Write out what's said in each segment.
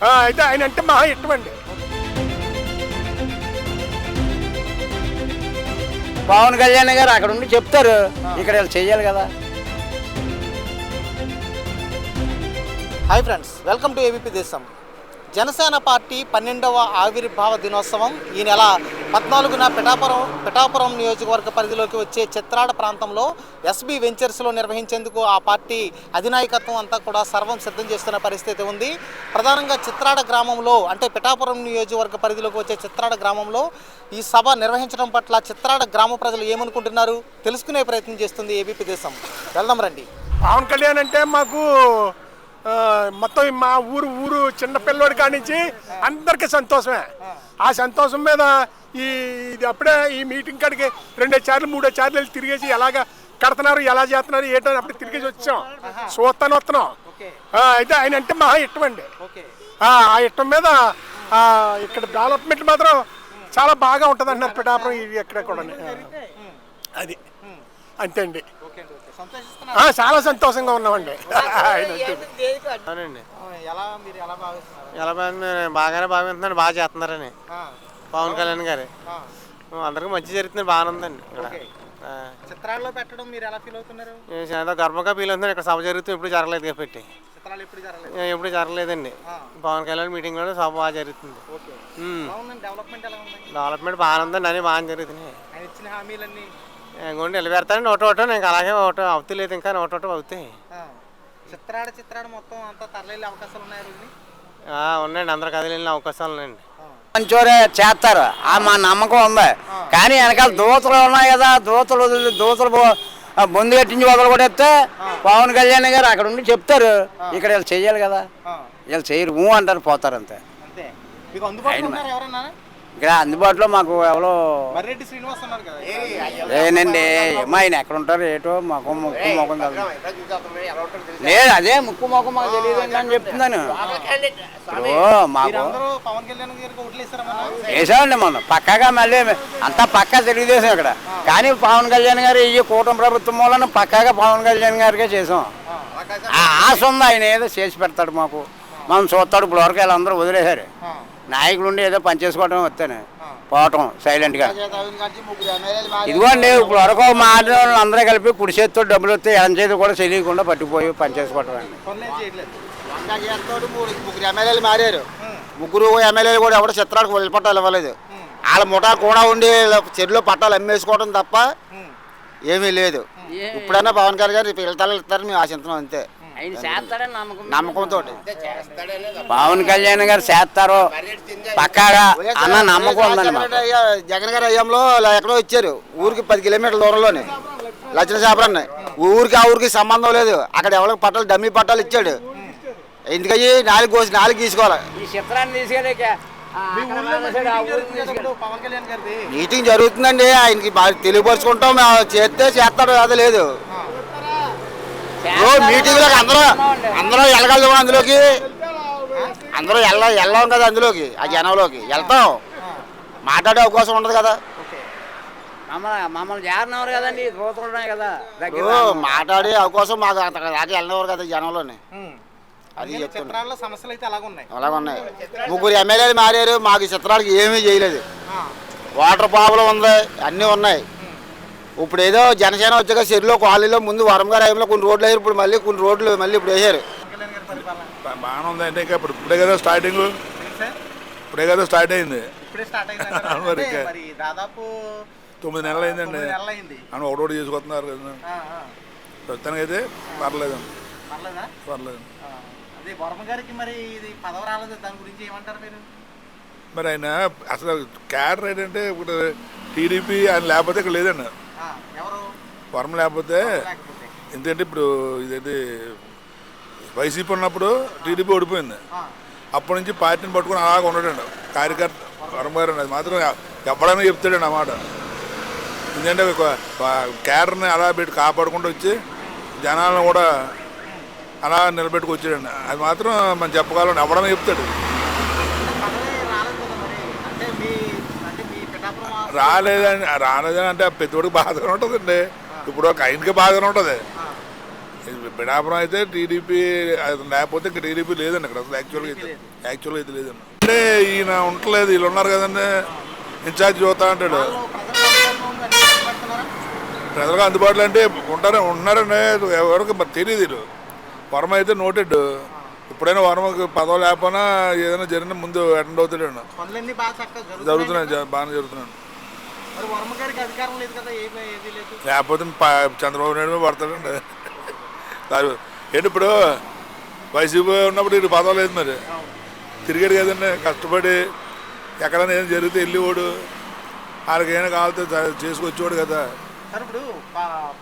అయితే ఆయన అంటే మహా ఇష్టం అండి. పవన్ కళ్యాణ్ గారు అక్కడ ఉండి చెప్తారు. ఇక్కడ వీళ్ళు చెయ్యాలి కదా. Hi friends welcome to ABP Desam Janasena party పన్నెండవ ఆవిర్భావ దినోత్సవం ఈ నెల పద్నాలుగున పిఠాపురం పిఠాపురం నియోజకవర్గ పరిధిలోకి వచ్చే చిత్రాడ ప్రాంతంలో ఎస్బీ వెంచర్స్లో నిర్వహించేందుకు ఆ పార్టీ అధినాయకత్వం అంతా కూడా సర్వం సిద్ధం చేస్తున్న పరిస్థితి ఉంది. ప్రధానంగా చిత్రాడ గ్రామంలో అంటే పిఠాపురం నియోజకవర్గ పరిధిలోకి వచ్చే చిత్రాడ గ్రామంలో ఈ సభ నిర్వహించడం పట్ల చిత్రాడ గ్రామ ప్రజలు ఏమనుకుంటున్నారు? తెలుసుకునే ప్రయత్నం చేస్తుంది ఏబీపీ దేశం. వెళ్దాం రండి. పవన్ కళ్యాణ్ అంటే మాకు మొత్తం మా ఊరు ఊరు చిన్న పిల్లోడి కాడి నుంచి అందరికీ సంతోషమే. ఆ సంతోషం మీద ఈ ఇది అప్పుడే ఈ మీటింగ్ కాడికి రెండో చార్లు మూడో చార్లు వెళ్ళి తిరిగేసి ఎలాగ కడుతున్నారు ఎలా చేస్తున్నారు ఏంటో అప్పుడు తిరిగేసి వచ్చాం. చూస్తాను వస్తున్నాం. అయితే ఆయన అంటే మహా ఇష్టం అండి. ఆ ఇష్టం మీద ఇక్కడ డెవలప్మెంట్ మాత్రం చాలా బాగా ఉంటుంది అంటున్నారు పిఠాపురం ఇది ఎక్కడ కూడా అది. అంతే అండి. చాలా సంతోషంగా ఉన్నామండి. అవునండి. ఎలా మీరు ఎలా భావిస్తున్నారు? ఎలా బాగుంది బాగానే బాగుంటుందండి బాగా చేస్తున్నారని. ఆ, పవన్ కళ్యాణ్ గారు. ఆ, అందరికీ మంచి జరుగుతుంది బాగానే ఉందండి ఇక్కడ. ఓకే. ఆ, చిత్రాల్లో పెట్టడం మీరు ఎలా ఫీల్ అవుతున్నారు? చాలా గర్వంగా ఫీల్ అవుతుంది ఇక్కడ సభ జరుగుతుంది ఎప్పుడు జరగలేదు కాబట్టి. చిత్రాలు ఎప్పుడు జరగలేదు? ఏ, ఎప్పుడు జరగలేదండి. ఆ, పవన్ కళ్యాణ్ మీటింగ్లో సభ బాగా జరుగుతుంది. డెవలప్మెంట్ బాగానే ఉందండి అన్నీ బాగా జరుగుతున్నాయి. ఇంకోటి నిలబెడతానండి ఒకటి ఒకటి ఇంకా అలాగే ఒకటి అవుతలేదు ఇంకా ఒకటి ఒకటి అవుతాయి ఆ, చిత్రాడ చిత్రాడ మొత్తం అంతా అవకాశాలు ఉన్నాయి ఉన్నాయండి. అందరు కదిలిన అవకాశాలు ఉన్నాయండి. మంచోరే చేస్తారు. ఆ మా నమ్మకం ఉంది. కానీ వెనకాల దూతలు ఉన్నాయి కదా. దూతలు వదిలి- దూతలు బొందు కట్టించి వదలు కొట్టేస్తే పవన్ కళ్యాణ్ గారు అక్కడ ఉండి చెప్తారు. ఇక్కడ వీళ్ళు చెయ్యాలి కదా. వీళ్ళు చేయరు. ఊ అంటారు పోతారు అంతే. మీకు ఇక్కడ అందుబాటులో మాకు ఎవరో మర్రెడ్డి శ్రీనివాస్ ఉన్నారు కదా. లేనండి ఏమో ఆయన ఎక్కడ ఉంటారు ఏటో మాకు ముక్కు ముఖం కాదు. లేదు అదే ముక్కు ముఖం మాకు తెలియదు అని చెప్తున్నాను. మాకు వేసామండి మొన్న. పక్కాగా మళ్ళీ అంతా పక్కా తెలుగుదేశం ఇక్కడ. కానీ పవన్ కళ్యాణ్ గారు ఈ కూటమి ప్రభుత్వం వలన పక్కాగా పవన్ కళ్యాణ్ గారికే చేసాం. ఆ ఆశ ఉంది ఆయన ఏదో చేసి పెడతాడు మాకు. మనం చూస్తాడు ఇప్పుడు వరకు వీళ్ళందరూ వదిలేశారు. నాయకులు ఉండి ఏదో పనిచేసుకోవడం వస్తాను. పోవటం సైలెంట్గా. ఇదిగోండి ఇప్పుడు వరకు మాట అందరూ కలిపి కుడి చేతితో డబ్బులు వస్తే ఎడం చేతి కూడా తెలియకుండా పట్టుకుపోయి పనిచేసుకోవటం అండి. ముగ్గురు ఎమ్మెల్యేలు మారారు. ముగ్గురు ఎమ్మెల్యేలు కూడా ఎవరు చిత్రానికి వదిలి పట్టాలు ఇవ్వలేదు. వాళ్ళ ముఠా కూడా ఉండి చెరువులో పట్టాలు అమ్మేసుకోవడం తప్ప ఏమీ లేదు. ఇప్పుడైనా పవన్ కళ్యాణ్ గారు వెళ్తారు ఇస్తారని మేము ఆశిస్తున్నాం అంతే. ఆయన చేస్తాడని నమ్మకం నమ్మకంతో. పవన్ కళ్యాణ్ గారు చేస్తారు. పక్కాగా అన్న నమ్మకం ఉందండి మాకు. జగన్ గారి అయ్యంలో ఎక్కడో ఇచ్చారు ఊరికి పది కిలోమీటర్ల దూరంలోనే. లక్షణ చేపరన్న. ఊరికి ఆ ఊరికి సంబంధం లేదు. అక్కడ ఎవరికి పట్టాలు డమ్మీ పట్టాలు ఇచ్చాడు. ఎందుకయ్యి? నాలుగు కోసి నాలుగు తీసుకోవాలి ఈ చిత్రాన్ని తీసుకెళ్ళి ఇప్పుడు పవన్ కళ్యాణ్ గారిది? మీటింగ్ జరుగుతుందండి. ఆయనకి బాగా తెలియపరుచుకుంటాం. మేము చేస్తే చేస్తాడు అది లేదు. ఓ మీటింగ్లోకి అందరూ అందరూ వెళ్ళగలము అందులోకి? అందరూ వెళ్ళ వెళ్ళాం కదా అందులోకి ఆ జనంలోకి. వెళ్తాం. మాట్లాడే అవకాశం ఉండదు కదా. మమ్మల్ని మమ్మల్ని కదండి కదా మాట్లాడే అవకాశం మాకు అంత దాకా వెళ్ళినవారు కదా జనంలోని. అది అందుకని చెప్తున్నా. చిత్రాల్లో సమస్యలు అయితే అలాగ ఉన్నాయి అలాగ ఉన్నాయి ముగ్గురు ఎమ్మెల్యేలు మారారు మాకు ఈ చిత్రాలకు ఏమీ చేయలేదు. వాటర్ ప్రాబ్లం ఉంది అన్నీ ఉన్నాయి. ఇప్పుడు ఏదో జనసేన వచ్చాక చెరువులో కాలనీలో ముందు వరం గారి హయాంలో కొన్ని రోడ్లు వేసారు ఇప్పుడు మళ్ళీ కొన్ని రోడ్లు మళ్ళీ ఇప్పుడు వేసారు బాగానే ఉంది అంటే ఇంకా ఇప్పుడు ఇప్పుడే కదా స్టార్టింగ్ ఇప్పుడే కదా స్టార్ట్ అయింది. దాదాపు తొమ్మిది నెలలు అయిందండి అని ఒకటి చేసుకొస్తున్నారు కదా. ప్రస్తుతానికి అయితే పర్లేదు. మరి ఆయన అసలు క్యాడర్ ఏంటంటే ఇప్పుడు టీడీపీ ఆయన లేకపోతే ఇక్కడ లేదండి. వరం లేకపోతే ఎందుకంటే ఇప్పుడు ఇదేంటి వైసీపీ ఉన్నప్పుడు టీడీపీ ఓడిపోయింది. అప్పటి నుంచి పార్టీని పట్టుకుని అలాగ ఉన్నాడండి కార్యకర్త వరం గారు అది మాత్రం ఎప్పుడైనా చెప్తాడండి అన్నమాట ఎందుకంటే క్యాడర్ని అలా పెట్టి కాపాడుకుంటూ వచ్చి జనాలను కూడా అలా నిలబెట్టుకు వచ్చాడండి అది మాత్రం మనం చెప్పగలం. ఎవడన్నా చెప్తాడు పదవి రాలేదు కదా మరి అంటే మీ అంటే మీ పిఠాపురం ఆ- రాలేదని రాలేదని అంటే ఆ పెద్దోడికి బాధగా ఉంటుందండి. ఇప్పుడు ఒక ఆయనకి బాధగా ఉంటుంది. పిడాపురం అయితే టీడీపీ లేకపోతే ఇక్కడ టీడీపీ లేదండి ఇక్కడ. అసలు యాక్చువల్గా అయితే యాక్చువల్గా అయితే లేదండి. అంటే ఈయన ఉండలేదు వీళ్ళు ఉన్నారు కదండి. ఇన్ఛార్జ్ చూస్తా అంటాడు. ప్రజలకు అందుబాటులో అంటే ఉంటారు ఉన్నారండి ఎవరికి మరి తెలియదు వీళ్ళు. వర్మ అయితే నోటెడ్. ఎప్పుడైనా వర్మకి పదవి లేకపోయినా ఏదైనా జరిగిన ముందు అటెండ్ అవుతాడు జరుగుతున్నాయి. బాగానే జరుగుతున్నాయి. లేకపోతే చంద్రబాబు నాయుడు పడతాడండి. కాదు. ఏంటి ఇప్పుడు వైసీపీ ఉన్నప్పుడు ఇటు పదవి లేదు మరి. తిరిగాడు కదండి కష్టపడి ఎక్కడైనా ఏదైనా జరిగితే వెళ్ళేవాడు వాళ్ళకి ఏమైనా కావాలితే చేసుకొచ్చేవాడు కదా. ఇప్పుడు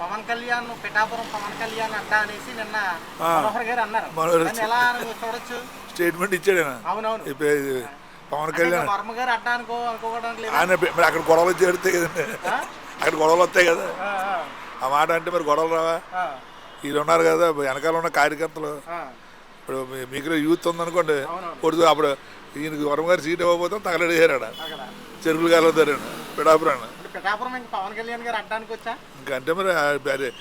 పవన్ కళ్యాణ్ పిఠాపురం పవన్ కళ్యాణ్ అడ్డా అనేసి నిన్న. మనోహర్ గారు అన్నారు. స్టేట్మెంట్ ఇచ్చాడు. అవునవును. పవన్ కళ్యాణ్. ఆయన మరి అక్కడ గొడవలు చేరుతాయి కదండి అక్కడ గొడవలు వస్తాయి కదా. ఆ మాట అంటే మరి గొడవలు రావా? వీళ్ళు ఉన్నారు కదా వెనకాల ఉన్న కార్యకర్తలు. ఇప్పుడు మీకు యూత్ ఉందనుకోండి కొడుతూ అప్పుడు ఈయనకి వరం గారు సీట్ ఇవ్వకపోతే తగలడేసారాడ చెరుకులు కలుగుతారండి పిడాపురాన్ని ఇప్పుడు పిఠాపురం ఇంక పవన్ కళ్యాణ్ గారు అడ్డానికి వచ్చా? ఇంకంటే మరి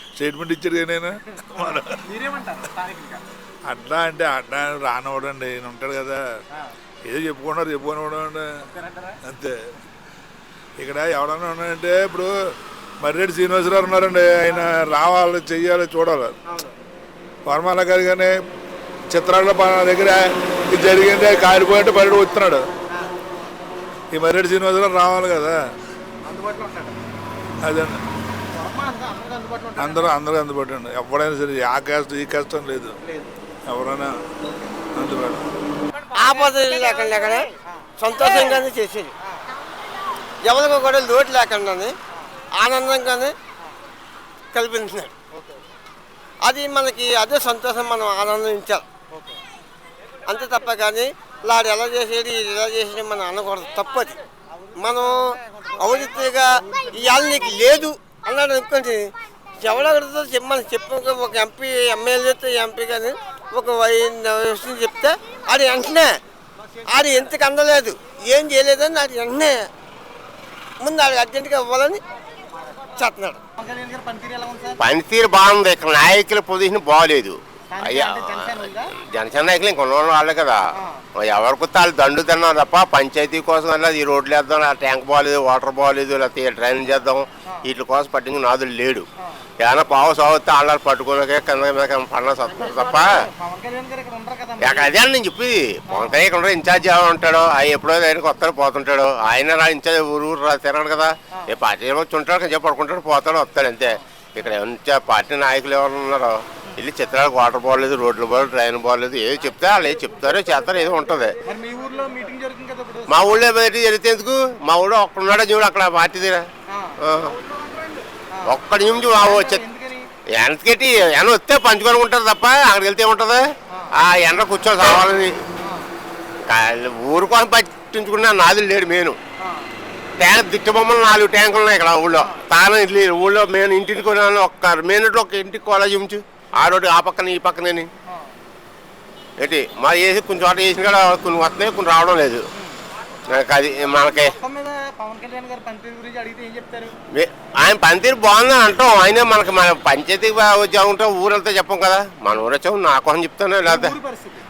స్టేట్మెంట్ ఇచ్చాడు నేను. అడ్డా అంటే అడ్డా రానివ్వడండి ఈయన ఉంటాడు కదా. ఏదో చెప్పుకున్నారు చెప్పుకోనివ్వడం అంతే. ఇక్కడ ఎవడన్నా ఉన్నాడంటే ఇప్పుడు మర్రెడ్డి శ్రీనివాసరావు ఉన్నారండి. ఆయన రావాలి చెయ్యాలి చూడాలి. వర్మాల గారు కానీ చిత్రాల దగ్గర ఇది జరిగింది కాలిపోయింటే బయట వస్తున్నాడు. ఈ మర్రెడ్డి శ్రీనివాసరావు రావాలి కదా. ఉంటాడు. అందరూ అందరూ అందుబాటు ఎవడైనా సరే ఆ కష్టం ఈ కష్టం లేదు. ఎవరైనా అందుబాటు ఆపద లేకుండా లేకనే సంతోషంగానే చేసేది. ఎవరికి కూడా లోటు లేకుండానే ఆనందంగానే కల్పించినాడు అది మనకి అదే సంతోషం మనం ఆనందించాలి. అంతే తప్ప కానీ లాడు ఎలా చేసేది ఇది ఎలా చేసేది మనం అనకూడదు. తప్పది మనం అవధిగా ఇవాళ నీకు లేదు అన్నాడు అనుకోండి ఎవడెవరితో మనం చెప్ప ఒక ఎంపీ ఎమ్మెల్యేతో ఎంపీ కానీ ఒక విషయం చెప్తే ఆడు వెంటనే ఆడు ఎంతకు అందలేదు? ఏం చేయలేదని ఆడు వెంటనే ముందు ఆడు అర్జెంటుగా ఇవ్వాలని చేస్తున్నాడు. గారు పనితీరు బాగుంది. ఇక్కడ నాయకుల పొజిషన్ బాగలేదు అయ్యా జనసేన నాయకులు ఇంకొన్న వాళ్ళే కదా. ఎవరికి వాళ్ళు దండు తిన్నాం తప్ప పంచాయతీ కోసం అలా ఈ రోడ్లు వేద్దాం ఆ ట్యాంక్ బాగాలేదు వాటర్ బాగాలేదు లేకపోతే డ్రైన్ చేద్దాం వీటి కోసం పట్టించి నాదులు లేడు. ఏమైనా పావు సాగుతే వాళ్ళని పట్టుకునే కింద మీద పడిన సత్తున్నారు తప్ప. అదే నేను చెప్పి పవన్ కళ్యాణ్ ఇక్కడ ఇన్ఛార్జ్ ఎవరు ఉంటాడు ఆయన ఎప్పుడో ఆయన కొత్త పోతుంటాడు ఆయన రా ఇన్ఛార్జ్ ఊరు ఊరు రా తిరగడు కదా. ఏ పార్టీ వచ్చి ఉంటాడు కొంచెం పడుకుంటాడు పోతాడు వస్తాడు అంతే. ఇక్కడ ఎవరి పార్టీ నాయకులు ఎవరు ఉన్నారో వెళ్ళి చిత్రాలకు వాటర్ బాగలేదు రోడ్లు బాగలేదు ట్రైన్ బాగలేదు ఏదో చెప్తే వాళ్ళు ఏదో చెప్తారో చేస్తారో ఏదో ఉంటుంది. మీ మీటింగ్ ఊళ్ళో బయట జరిగితే ఎందుకు? మా ఊళ్ళో ఒక్కడున్నాడో చూడు అక్కడ పార్టీ దగ్గర. ఒక్కడి నుంచి మా ఊ- ఎంతకెట్టి ఎండ వస్తే పంచుకొని ఉంటారు తప్ప అక్కడికి వెళ్తే ఉంటుంది ఆ ఎండ కూర్చొని కావాలని. ఊరు కోసం పట్టించుకున్న నాదులు లేడు మేను. ట్యాంక్ దిట్ట బొమ్మలు నాలుగు ట్యాంకులు ఉన్నాయి ఇక్కడ ఊళ్ళో. తాను ఇల్లు ఊళ్ళో మేము ఇంటికి కొన్నాను ఒక్క మేనట్లో ఒక ఇంటికి కాలేజ్ ఉంచు. ఆ రోడ్డు ఆ పక్కన ఈ పక్కనని. ఏంటి? మా వేసి కొన్ని చోట వేసిన కూడా కొన్ని వస్తున్నాయి కొన్ని రావడం లేదు. నాకు అది మనకి ఆయన పనితీరు బాగుందని అంటాం. ఆయన మనకి మన పంచాయతీ వచ్చా ఉంటాం ఊరంతా చెప్పం కదా. మన ఊరు వచ్చాము నా కోసం చెప్తాను. లేకపోతే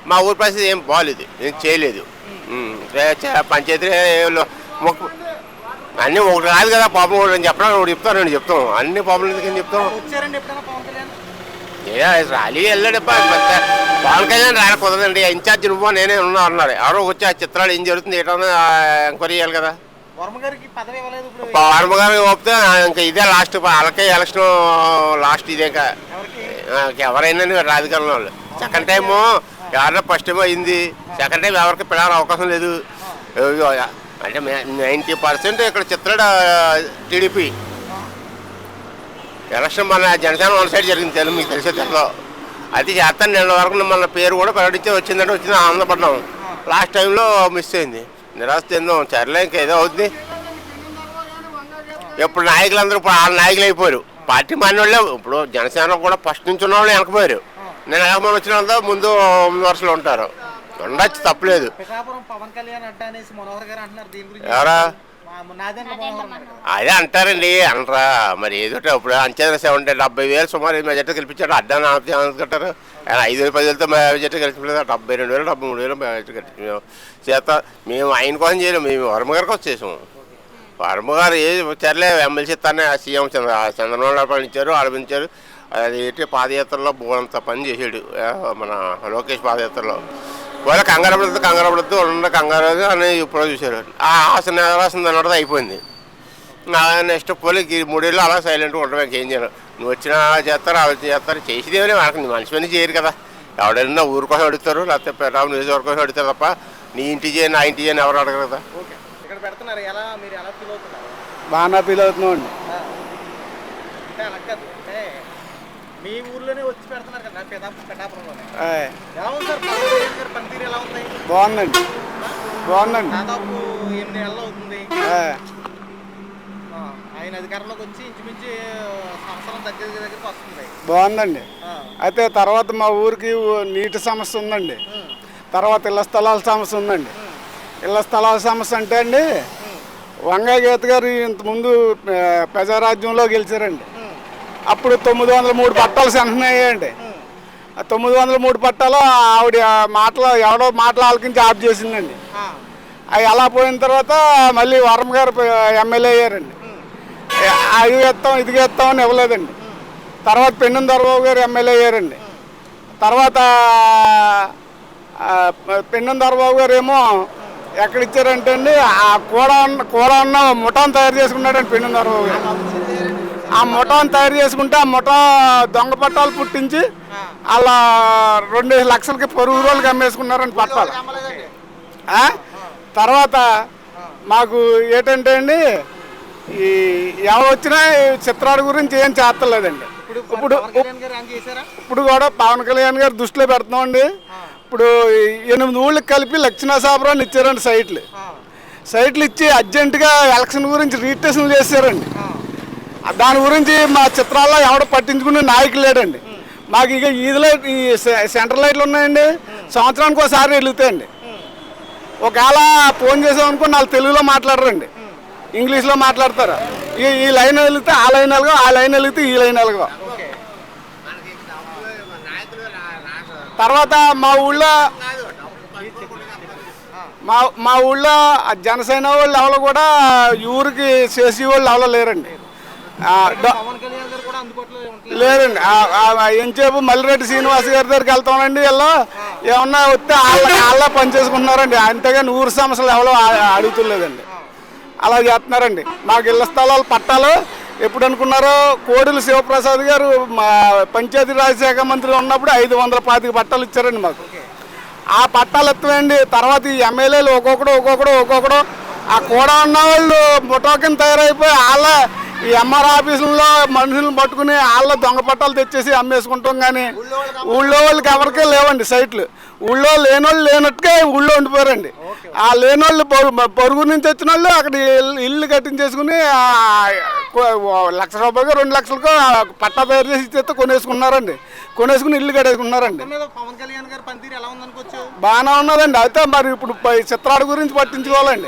మా ఊరి పరిస్థితి ఏం బాగాలేదు ఏం చేయలేదు. పంచాయతీ అన్నీ ఒకటి కాదు కదా పాపం ఒకటి నేను చెప్పడం ఒకటి చెప్తాను. నేను చెప్తాం. అన్ని పాపం ఎందుకని చెప్తాం? ఏ రాలి వెళ్ళాడు పవన్ కళ్యాణ్ రాలి కుదరదండి. ఇన్ఛార్జ్ నువ్వు నేనే ఉన్నా అన్నాడు. ఎవరో వచ్చి ఆ చిత్రాలు ఏం జరుగుతుంది ఏంటో ఎంక్వైరీ చేయాలి కదా. వర్మ గారికి ఒప్పితే ఇంకా ఇదే లాస్ట్ వాళ్ళకే ఎలక్షన్ లాస్ట్ ఇదే ఇంకా. ఎవరైనా రాజకీయంలో వాళ్ళు. సెకండ్ టైము ఎవరైనా ఫస్ట్ టైం అయింది. సెకండ్ టైం ఎవరికి పిల్లల అవకాశం లేదు. అంటే నైంటీ పర్సెంట్ ఇక్కడ చిత్రాడ టీడీపీ. ఎలక్షన్ మన జనసేన వన్ సైడ్ జరిగింది తెలుగు మీకు తెలిసే తెలుగు అది చేస్తాను నేను వరకు మన పేరు కూడా ప్రకటించి వచ్చిందంటే వచ్చింది ఆనందపడ్డాం. లాస్ట్ టైంలో మిస్ అయింది. నిరాశ చెందాం సర్లే ఇంకా ఏదో అవుతుంది ఇప్పుడు నాయకులందరూ ఇప్పుడు వాళ్ళ నాయకులు అయిపోయారు. పార్టీ మారిన వాళ్ళే ఇప్పుడు జనసేన కూడా ఫస్ట్ నుంచి ఉన్న వాళ్ళు వెనకపోయారు. నేను వెనకమని వచ్చిన వాళ్ళతో ముందు వరుసలో ఉంటారు. ఉండొచ్చు తప్పలేదు. ఎవరా? అదే అంటారండి అనరా మరి ఏదో అప్పుడు అంచనా సెవెంటీ డెబ్బై వేలు సుమారు మెజార్టీ గెలిపించాడు అడ్డాన్ని అనుకుంటారు ఆయన ఐదు వేలు పది వేలతో మెజార్టీ గెలిపించలేదు డెబ్బై రెండు వేలు డెబ్బై మూడు వేలు మెజార్టీ గెలిపించాం చేత మేము ఆయన కోసం చేయలేము మేము వర్మ గారికి వచ్చేసాము వర్మ గారు ఏ సర్లే ఎమ్మెల్సీ ఇస్తానే సీఎం చంద్ర చంద్రబాబు నాయుడు పండించారు ఆడిపించారు అది ఏంటి పాదయాత్రలో బోలంత పని చేసాడు మన లోకేష్ పాదయాత్రలో. వాళ్ళ కంగారు పడుతుంది కంగారు పడుతుంది ఉన్న కంగారు అని ఇప్పుడు చూశారు. ఆ ఆశ నెరవేసింది అన్నది అయిపోయింది. నా నెక్స్ట్ పోలీ మూడేళ్ళు అలా సైలెంట్గా ఉండడం ఇంకేం చేయను. నువ్వు వచ్చినా చేస్తారు అలా చేస్తారు. చేసేదేమీ మనకు నీ మనిషి పని చేయరు కదా. ఎవడైనా ఊరి కోసం అడుగుతారు లేకపోతే పెట్టాము నియోజకవర్గం కోసం అడుగుతారు తప్ప నీ ఇంటి చేయి నా ఇంటి చేయని ఎవరు అడగరు కదా. ఓకే. ఇక్కడ పెడుతున్నారు ఎలా మీ ఊర్లోనే వచ్చి పెడుతున్నారు కదా ఎలా ఉంది సార్ పనితీరు ఎలా ఉంది? బాగుందండి. బాగుందండి. దాదాపు ఎనిమిది నెలలు అవుతుంది. ఆయన అధికారంలోకి వచ్చి ఇంచుమించు సంవత్సరం దగ్గర దగ్గరికి వస్తుంది. బాగుందండి. అయితే తర్వాత మా ఊరికి నీటి సమస్య ఉందండి. తర్వాత ఇళ్ళ స్థలాల సమస్య ఉందండి. ఇళ్ళ స్థలాల సమస్య అంటే అండి వంగయ్య గీత గారు ఇంతకుముందు ప్రజారాజ్యంలో గెలిచారండి. అప్పుడు తొమ్మిది వందల మూడు పట్టాలు శాంక్షన్ అయ్యాయండి ఆ తొమ్మిది వందల మూడు పట్టాలు ఆవిడ మాటలు ఎవడో మాటలు ఆలకించి ఆఫ్ చేసిందండి. అవి అలా పోయిన తర్వాత మళ్ళీ వరం గారు ఎమ్మెల్యే అయ్యారండి. అది ఎత్తాం ఇది ఎత్తాం అని ఇవ్వలేదండి. తర్వాత పెన్నుం దొరబాబు గారు ఎమ్మెల్యే అయ్యారండి. తర్వాత పెన్నుం దొరబాబు గారు ఏమో ఎక్కడ ఇచ్చారంటే అండి ఆ కూడ ఉన్న కూడ ఉన్న ముఠాను తయారు చేసుకున్నాడండి పెన్నుం దొరబాబు గారు. ఆ ముఠాను తయారు చేసుకుంటే ఆ ముఠా దొంగ పట్టాలు పుట్టించి అలా రెండు లక్షలకి పొరుగు రోజులకి అమ్మేసుకున్నారండి పట్టాలు? తర్వాత మాకు ఏంటంటే అండి ఈ ఎవరు వచ్చినా చిత్రాల గురించి ఏం చేస్తలేదండి. ఇప్పుడు ఇప్పుడు కూడా పవన్ కళ్యాణ్ గారు దృష్టిలో పెడుతున్నామండి. ఇప్పుడు ఎనిమిది ఊళ్ళకి కలిపి లక్ష్మీనరసాపురాన్ని ఇచ్చారండి సైట్లు. సైట్లు ఇచ్చి అర్జెంటుగా ఎలక్షన్ గురించి రీటేషన్ చేశారండి. దాని గురించి మా చిత్రాల్లో ఎవడ పట్టించుకునే నాయకులు లేడండి. మాకు ఇక ఈది లైట్ ఈ సె- సెంటర్ లైట్లు ఉన్నాయండి. సంవత్సరానికి ఒకసారి వెలుగుతాయండి ఒకవేళ ఫోన్ చేసామనుకో వాళ్ళు తెలుగులో మాట్లాడరండి. ఇంగ్లీష్లో మాట్లాడతారు. ఈ ఈ లైన్ వెలిగితే ఆ లైన్ వెలుగు ఆ లైన్ వెలిగితే ఈ లైన్ వెలుగు తర్వాత మా ఊళ్ళో మా మా ఊళ్ళో జనసేన వాళ్ళు ఎవరు కూడా ఊరికి చేసి వాళ్ళు ఎవరో లేరండి. ఆ, డ- పవన్ కళ్యాణ్ గారు కూడా అందుబాటులో ఉండలేదు లేరండి ఆ- ఆ ఎంతసేపు మల్లిరెడ్డి శ్రీనివాస్ గారి దగ్గరికి వెళ్తామండి వీళ్ళు. ఏమన్నా వస్తే వాళ్ళ వాళ్ళ పని చేసుకుంటున్నారండి. అంతేగాని ఊరు సమస్యలు ఎవరో అడుగుతులేదండి. అలా చేస్తున్నారండి. మాకు ఇళ్ళ స్థలాలు పట్టాలు ఎప్పుడు అనుకున్నారో కోడెల శివప్రసాద్ గారు మా పంచాయతీ రాజ్ శాఖ మంత్రి ఉన్నప్పుడు ఐదు వందల పాతిక పట్టాలు ఇచ్చారండి మాకు. ఆ పట్టాలు ఎత్తవేయండి. తర్వాత ఈ ఎమ్మెల్యేలు ఒక్కొక్కడు ఒక్కొక్కడు ఒక్కొక్కడు. ఆ కూడా ఉన్న వాళ్ళు ముఠాకిన తయారైపోయి వాళ్ళ ఈ ఎంఆర్ ఆఫీసుల్లో మనుషులను పట్టుకుని వాళ్ళ దొంగ పట్టాలు తెచ్చేసి అమ్మేసుకుంటాం కానీ ఊళ్ళో వాళ్ళకి ఎవరికే లేవండి సైట్లు. ఊళ్ళో లేనోళ్ళు లేనట్టుగా ఊళ్ళో ఉండిపోయారండి. ఆ లేనోళ్ళు పొరు- పొరుగు నుంచి వచ్చిన వాళ్ళు అక్కడ ఇల్లు- కట్టించేసుకుని లక్ష రూపాయలు రెండు లక్షలకు పట్టా తయారు చేసి ఇచ్చేస్తే కొనేసుకున్నారండి. కొనేసుకుని ఇల్లు కట్టేసుకున్నారండి. బాగానే ఉన్నదండి అయితే మరి ఇప్పుడు పై చిత్రాల గురించి పట్టించుకోవాలండి.